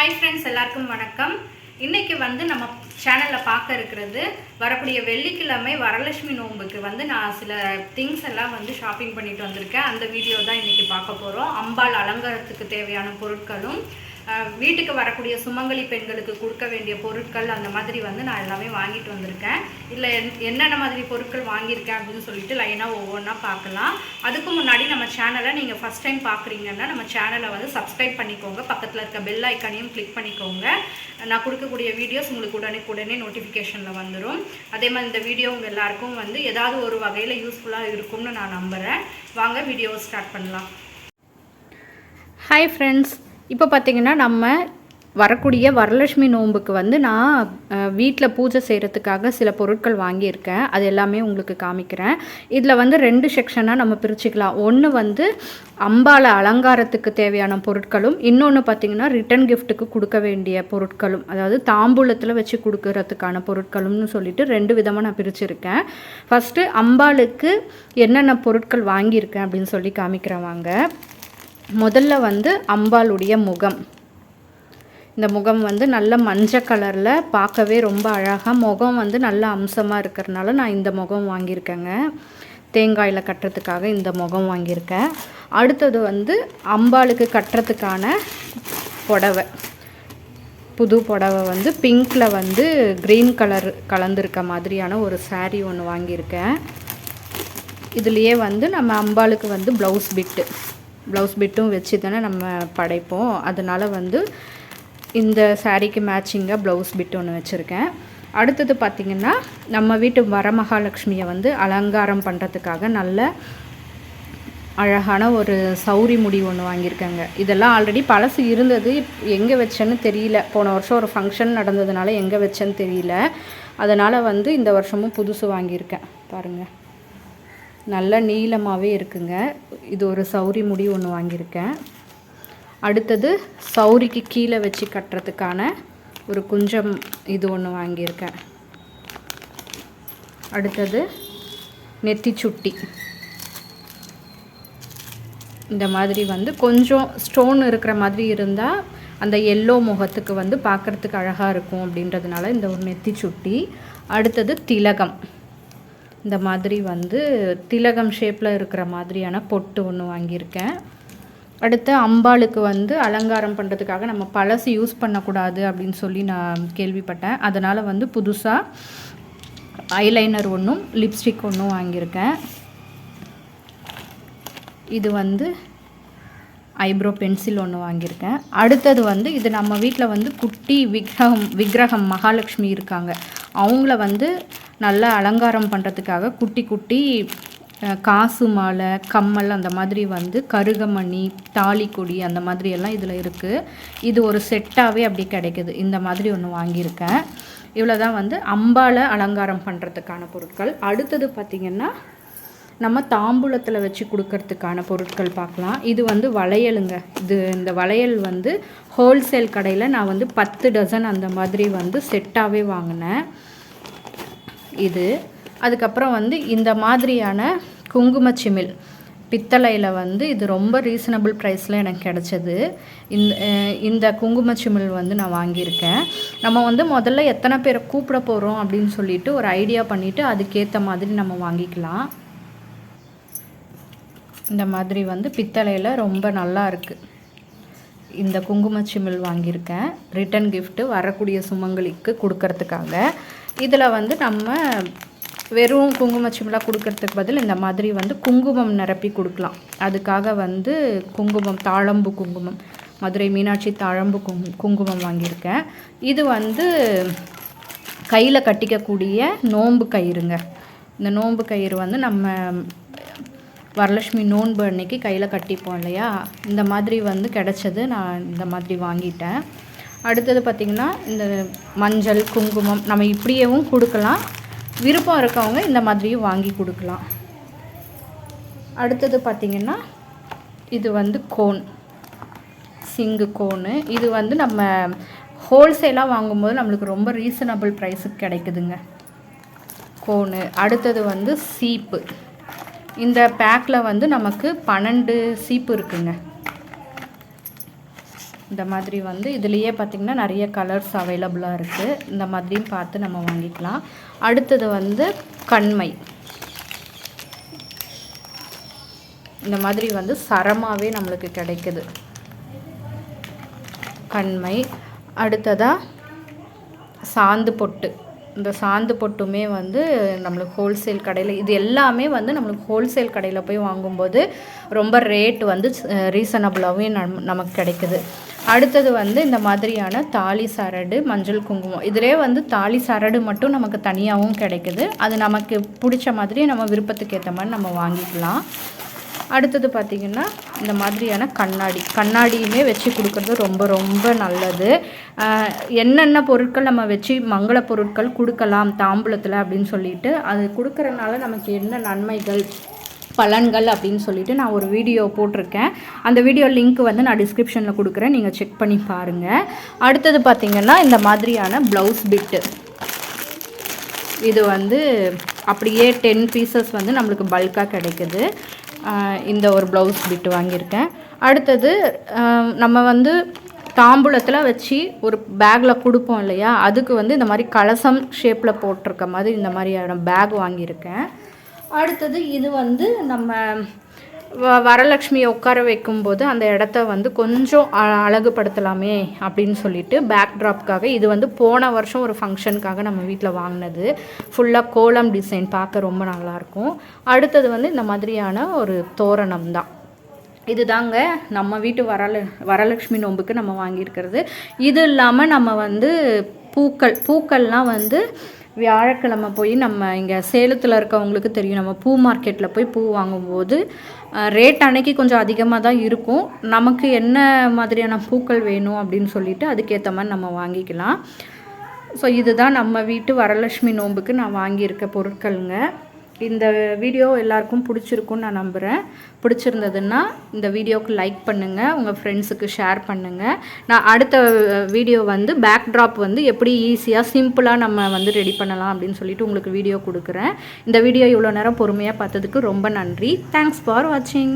Hi friends எல்லாருக்கும் வணக்கம். இன்றைக்கி வந்து நம்ம சேனலில் பார்க்க இருக்கிறது வரக்கூடிய வெள்ளிக்கிழமை வரலட்சுமி நோன்புக்கு வந்து நான் சில திங்ஸ் எல்லாம் வந்து ஷாப்பிங் பண்ணிட்டு வந்திருக்கேன். அந்த வீடியோ தான் இன்றைக்கி பார்க்க போகிறோம் அம்பாள் அலங்காரத்துக்கு தேவையான பொருட்களும் வீட்டுக்கு வரக்கூடிய சுமங்கலி பெண்களுக்கு கொடுக்க வேண்டிய பொருட்கள் அந்த மாதிரி வந்து நான் எல்லாமே வாங்கிட்டு வந்திருக்கேன். இல்லை என்னென்ன மாதிரி பொருட்கள் வாங்கியிருக்கேன் அப்படின்னு சொல்லிட்டு லைனாக ஒவ்வொன்றா பார்க்கலாம். அதுக்கு முன்னாடி நம்ம சேனலை நீங்கள் ஃபஸ்ட் டைம் பார்க்குறீங்கன்னா நம்ம சேனலை வந்து சப்ஸ்கிரைப் பண்ணிக்கோங்க. பக்கத்தில் இருக்க பெல் ஐக்கானையும் கிளிக் பண்ணிக்கோங்க. நான் கொடுக்கக்கூடிய வீடியோஸ் உங்களுக்கு உடனே உடனே நோட்டிஃபிகேஷனில் வந்துடும் அதே மாதிரி இந்த வீடியோ உங்கள் எல்லாருக்கும் வந்து ஏதாவது ஒரு வகையில் யூஸ்ஃபுல்லாக இருக்கும்னு நான் நம்புகிறேன் வாங்க வீடியோவை ஸ்டார்ட் பண்ணலாம். ஹாய் ஃப்ரெண்ட்ஸ் இப்போ பார்த்திங்கன்னா நம்ம வரக்கூடிய வரலட்சுமி நோன்புக்கு வந்து நான் வீட்டில் பூஜை செய்கிறதுக்காக சில பொருட்கள் வாங்கியிருக்கேன். அது எல்லாமே உங்களுக்கு காமிக்கிறேன். இதில் வந்து ரெண்டு செக்ஷனாக நம்ம பிரிச்சுக்கலாம். ஒன்று வந்து அம்பால அலங்காரத்துக்கு தேவையான பொருட்களும் இன்னொன்று பார்த்தீங்கன்னா ரிட்டன் கிஃப்ட்டுக்கு கொடுக்க வேண்டிய பொருட்களும் அதாவது தாம்பூலத்தில் வச்சு கொடுக்கறதுக்கான பொருட்களும்னு சொல்லிட்டு ரெண்டு விதமாக நான் பிரிச்சுருக்கேன். ஃபஸ்ட்டு அம்பாளுக்கு என்னென்ன பொருட்கள் வாங்கியிருக்கேன் அப்படின்னு சொல்லி காமிக்கிறேன் வாங்க. முதல்ல வந்து அம்பாளுடைய முகம். இந்த முகம் வந்து நல்ல மஞ்சள் கலரில் பார்க்கவே ரொம்ப அழகாக முகம் வந்து நல்ல அம்சமாக இருக்கிறதுனால நான் இந்த முகம் வாங்கியிருக்கேங்க. தேங்காயில் கட்டுறதுக்காக இந்த முகம் வாங்கியிருக்கேன். அடுத்தது வந்து அம்பாளுக்கு கட்டுறதுக்கான புடவை. புது புடவை வந்து பிங்க்கில் வந்து க்ரீன் கலர் கலந்துருக்க மாதிரியான ஒரு சாரீ ஒன்று வாங்கியிருக்கேன். இதுலேயே வந்து நம்ம அம்பாளுக்கு வந்து ப்ளவுஸ் பிட்டு ப்ளவுஸ் பிட்டும் வச்சு தானே நம்ம படைப்போம். அதனால் வந்து இந்த சாரீக்கு மேட்சிங்காக ப்ளவுஸ் பிட் ஒன்று வச்சுருக்கேன். அடுத்தது பார்த்திங்கன்னா நம்ம வீட்டு வரமகாலட்சுமியை வந்து அலங்காரம் பண்ணுறதுக்காக நல்ல அழகான ஒரு சௌரி முடி ஒன்று வாங்கியிருக்கேங்க. இதெல்லாம் ஆல்ரெடி பழசு இருந்தது. எங்கே வச்சேன்னு தெரியல. போன வருஷம் ஒரு ஃபங்க்ஷன் நடந்ததுனால எங்கே வச்சேன்னு தெரியல. அதனால் வந்து இந்த வருஷமும் புதுசு வாங்கியிருக்கேன். பாருங்கள் நல்ல நீளமாகவே இருக்குங்க. இது ஒரு சௌரி முடி ஒன்று வாங்கியிருக்கேன். அடுத்தது சௌரிக்கு கீழே வச்சு கட்டுறதுக்கான ஒரு குஞ்சம் இது ஒன்று வாங்கியிருக்கேன். அடுத்தது நெத்தி சுட்டி. இந்த மாதிரி வந்து கொஞ்சம் ஸ்டோன் இருக்கிற மாதிரி இருந்தால் அந்த எல்லோ முகத்துக்கு வந்து பார்க்குறதுக்கு அழகாக இருக்கும் அப்படின்றதுனால இந்த ஒரு நெத்தி சுட்டி. அடுத்தது திலகம். இந்த மாதிரி வந்து திலகம் ஷேப்பில் இருக்கிற மாதிரியான பொட்டு ஒன்று வாங்கியிருக்கேன். அடுத்து அம்பாளுக்கு வந்து அலங்காரம் பண்ணுறதுக்காக நம்ம பழசு யூஸ் பண்ணக்கூடாது அப்படின்னு சொல்லி நான் கேள்விப்பட்டேன். அதனால் வந்து புதுசாக ஐலைனர் ஒன்றும் லிப்ஸ்டிக் ஒன்றும் வாங்கியிருக்கேன். இது வந்து ஐப்ரோ பென்சில் ஒன்று வாங்கியிருக்கேன். அடுத்தது வந்து இது நம்ம வீட்டில் வந்து குட்டி விக்ரகம் விக்கிரகம் மகாலட்சுமி இருக்காங்க. அவங்கள வந்து நல்லா அலங்காரம் பண்ணுறதுக்காக குட்டி குட்டி காசு மாலை கம்மல் அந்த மாதிரி வந்து கருகமணி தாலிக்கொடி அந்த மாதிரி எல்லாம் இதில் இருக்குது இது ஒரு செட்டாகவே அப்படி கிடைக்குது. இந்த மாதிரி ஒன்று வாங்கியிருக்கேன். இவ்வளோ தான் வந்து அம்பால அலங்காரம் பண்ணுறதுக்கான பொருட்கள். அடுத்தது பார்த்திங்கன்னா நம்ம தாம்பூலத்தில் வச்சு கொடுக்கறதுக்கான பொருட்கள் பார்க்கலாம். இது வந்து வளையலுங்க. இது இந்த வளையல் வந்து ஹோல்சேல் கடையில் நான் வந்து பத்து டசன் அந்த மாதிரி வந்து செட்டாகவே வாங்கினேன். இது. அதுக்கப்புறம் வந்து இந்த மாதிரியான குங்குமச்சிமில் பித்தளையில் வந்து இது ரொம்ப ரீசனபிள் ப்ரைஸில் எனக்கு கிடச்சது. இந்த இந்த குங்குமச்சிமிழ் வந்து நான் வாங்கியிருக்கேன். நம்ம வந்து முதல்ல எத்தனை பேரை கூப்பிட போகிறோம் அப்படின்னு சொல்லிட்டு ஒரு ஐடியா பண்ணிவிட்டு அதுக்கேற்ற மாதிரி நம்ம வாங்கிக்கலாம். இந்த மாதிரி வந்து பித்தளையில் ரொம்ப நல்லா இருக்குது இந்த குங்குமச்சிமிழ் வாங்கியிருக்கேன். ரிட்டன் கிஃப்ட்டு வரக்கூடிய சுமங்கலிக்கு கொடுக்கறதுக்காக. இதில் வந்து நம்ம வெறும் குங்குமச்சிமிழாக கொடுக்கறதுக்கு பதில் இந்த மாதிரி வந்து குங்குமம் நிரப்பி கொடுக்கலாம். அதுக்காக வந்து குங்குமம் தாழம்பு குங்குமம் மதுரை மீனாட்சி தாழம்பு குங்கு குங்குமம் வாங்கியிருக்கேன். இது வந்து கையில் கட்டிக்கக்கூடிய நோன்பு கயிறுங்க. இந்த நோன்பு கயிறு வந்து நம்ம வரலட்சுமி நோன்பு அன்னைக்கு கையில் கட்டிப்போம் இல்லையா? இந்த மாதிரி வந்து கிடச்சது நான் இந்த மாதிரி வாங்கிட்டேன். அடுத்தது பார்த்திங்கன்னா இந்த மஞ்சள் குங்குமம் நம்ம இப்படியேவும் கொடுக்கலாம். விருப்பம் இருக்கவங்க இந்த மாதிரியும் வாங்கி கொடுக்கலாம். அடுத்தது பார்த்திங்கன்னா இது வந்து கோன். சிங்கு கோனு. இது வந்து நம்ம ஹோல்சேலாக வாங்கும்போது நம்மளுக்கு ரொம்ப ரீசனபிள் ப்ரைஸுக்கு கிடைக்குதுங்க. கோனு. அடுத்தது வந்து சீப்பு. இந்த பேக்கில் வந்து நமக்கு பன்னெண்டு சீப்பு இருக்குங்க. இந்த மாதிரி வந்து இதுலேயே பார்த்திங்கன்னா நிறைய கலர்ஸ் அவைலபிளாக இருக்குது இந்த மாதிரியும் பார்த்து நம்ம வாங்கிக்கலாம். அடுத்தது வந்து கண்மை. இந்த மாதிரி வந்து சரமாகவே நம்மளுக்கு கிடைக்குது. கண்மை. அடுத்ததாக சாந்து பொட்டு. இந்த சாந்து பொட்டுமே வந்து நம்மளுக்கு ஹோல்சேல் கடையில் இது எல்லாமே வந்து நம்மளுக்கு ஹோல்சேல் கடையில் போய் வாங்கும்போது ரொம்ப ரேட் வந்து ரீசனபிளாகவே நம் நமக்கு கிடைக்குது. அடுத்தது வந்து இந்த மாதிரியான தாலி சரடு மஞ்சள் குங்குமம். இதிலே வந்து தாலி சரடு மட்டும் நமக்கு தனியாகவும் கிடைக்குது. அது நமக்கு பிடிச்ச மாதிரி நம்ம விருப்பத்துக்கு ஏற்ற மாதிரி நம்ம வாங்கிக்கலாம். அடுத்தது பார்த்திங்கன்னா இந்த மாதிரியான கண்ணாடி. கண்ணாடியுமே வச்சு கொடுக்குறது ரொம்ப ரொம்ப நல்லது. என்னென்ன பொருட்கள் நம்ம வச்சு மங்கள பொருட்கள் கொடுக்கலாம் தாம்பூலத்தில் அப்படின்னு சொல்லிட்டு அது கொடுக்குறனால நமக்கு என்ன நன்மைகள் பலன்கள் அப்படின்னு சொல்லிட்டு நான் ஒரு வீடியோ போட்டிருக்கேன். அந்த வீடியோ லிங்க் வந்து நான் டிஸ்கிரிப்ஷனில் கொடுக்குறேன். நீங்கள் செக் பண்ணி பாருங்கள் அடுத்தது பார்த்திங்கன்னா இந்த மாதிரியான ப்ளவுஸ் பிட்டு இது வந்து அப்படியே டென் பீசஸ் வந்து நம்மளுக்கு பல்காக கிடைக்குது. இந்த ஒரு ப்ளவுஸ் பிட்டு வாங்கியிருக்கேன். அடுத்தது நம்ம வந்து தாம்பூலத்தில் வச்சு ஒரு பேக்கில் கொடுப்போம் இல்லையா? அதுக்கு வந்து இந்த மாதிரி கலசம் ஷேப்பில் போட்டிருக்க மாதிரி இந்த மாதிரியான பேக் வாங்கியிருக்கேன். அடுத்தது இது வந்து நம்ம வ வரலட்சுமியை உட்கார வைக்கும்போது அந்த இடத்த வந்து கொஞ்சம் அ- அழகுபடுத்தலாமே அப்படின்னு சொல்லிட்டு பேக் ட்ராப்காக இது வந்து போன வருஷம் ஒரு ஃபங்க்ஷனுக்காக நம்ம வீட்டில் வாங்கினது. ஃபுல்லாக கோலம் டிசைன் பார்க்க ரொம்ப நல்லாயிருக்கும் அடுத்தது வந்து இந்த மாதிரியான ஒரு தோரணம் தான். இதுதாங்க நம்ம வீட்டு வரல வரலட்சுமி நோன்புக்கு நம்ம வாங்கியிருக்கிறது. இது இல்லாமல் நம்ம வந்து பூக்கள் பூக்கள்லாம் வந்து வியாழக்கிழமை போய் நம்ம இங்கே சேலத்தில் இருக்கவங்களுக்கு தெரியும். நம்ம பூ மார்க்கெட்டில் போய் பூ வாங்கும்போது ரேட் அன்னைக்கு கொஞ்சம் அதிகமாக தான் இருக்கும். நமக்கு என்ன மாதிரியான பூக்கள் வேணும் அப்படின்னு சொல்லிட்டு அதுக்கேற்ற மாதிரி நம்ம வாங்கிக்கலாம். ஸோ இதுதான் நம்ம வீட்டு வரலட்சுமி நோன்புக்கு நான் வாங்கியிருக்க பொருட்களுங்க. இந்த வீடியோ எல்லாருக்கும் பிடிச்சிருக்குன்னு நான் நம்புகிறேன் பிடிச்சிருந்ததுன்னா இந்த வீடியோவுக்கு லைக் பண்ணுங்கள் உங்கள் ஃப்ரெண்ட்ஸுக்கு ஷேர் பண்ணுங்கள் நான் அடுத்த வீடியோ வந்து பேக் ட்ராப் வந்து எப்படி ஈஸியாக சிம்பிளாக நம்ம வந்து ரெடி பண்ணலாம் அப்படின்னு சொல்லிட்டு உங்களுக்கு வீடியோ கொடுக்குறேன். இந்த வீடியோ இவ்வளோ நேரம் பொறுமையாக பார்த்ததுக்கு ரொம்ப நன்றி. தேங்க்ஸ் ஃபார் வாட்சிங்